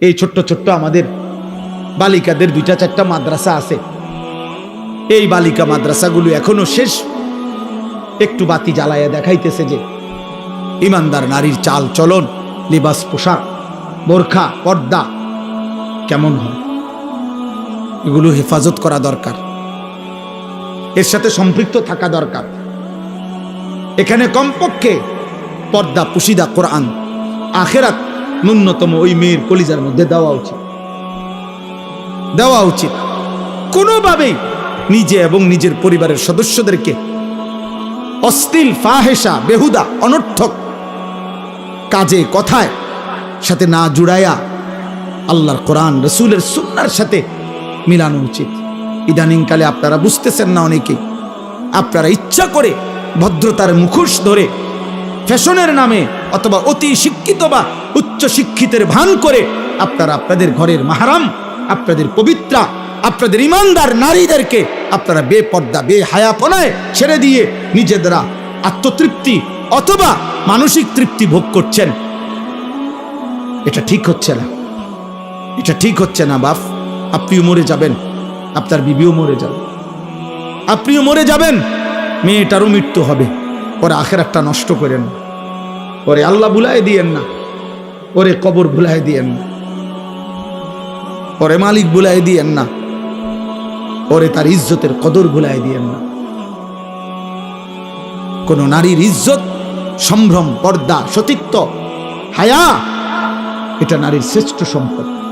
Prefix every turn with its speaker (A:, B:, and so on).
A: এই ছোট্ট ছোট্ট আমাদের বালিকাদের দুইটা চারটা মাদ্রাসা আছে। এই বালিকা মাদ্রাসাগুলো এখনও শেষ। একটু বাতি জ্বালাইয়া দেখাইতেছে যে ইমানদার নারীর চাল চলন, লিবাস পোশাক, বোরখা, পর্দা কেমন হয়? এগুলো হেফাজত করা দরকার। এর সাথে সম্পৃক্ত থাকা দরকার। এখানে কমপক্ষে পর্দা, পুশিদা, কোরআন, আখেরাত ন্যূনতম ওই মেয়ের কলিজার মধ্যে দেওয়া উচিত। দেওয়া উচিত। কোনোভাবেই নিজে এবং নিজের পরিবারের সদস্যদেরকে অশ্লীল, ফাহেসা, বেহুদা, অনর্থক কাজে, কথায় সাথে না জুড়াইয়া আল্লাহর কোরআন, রসুলের সুন্নার সাথে মিলানো উচিত। ইদানিংকালে আপনারা বুঝতেছেন না অনেকেই আপনারা ইচ্ছা করে ভদ্রতার মুখোশ ধরে ফ্যাশনের নামে অথবা অতি শিক্ষিত বা উচ্চ শিক্ষিতের ভান করে আপনারা আপনাদের ঘরের মাহারাম, আপনাদের পবিত্রা, আপনাদের ইমানদার নারীদেরকে আপনারা বেপর্দা বে হায়াপনায় ছেড়ে দিয়ে নিজেদেরা আত্মতৃপ্তি অথবা মানসিক তৃপ্তি ভোগ করছেন। এটা ঠিক হচ্ছে না। এটা ঠিক হচ্ছে না, বাপ। আপনিও মরে যাবেন। আপনার বিবিও মরে যাবে। আপনিও মরে যাবেন। মেয়েটারও মৃত্যু হবে। ওরে আখের একটা নষ্ট করেন। ওরে আল্লাহ ভুলাই দিয়েন না। ওরে কবর ভুলাই দিয়েন না। ওরে মালিক ভুলাই দিয়েন না। ওরে তার ইজ্জতের কদর ভুলাই দিয়েন না। কোন নারীর ইজ্জত, সম্ভ্রম, পর্দা, সতীত্ব, হায়া, এটা নারীর শ্রেষ্ঠ সম্পদ।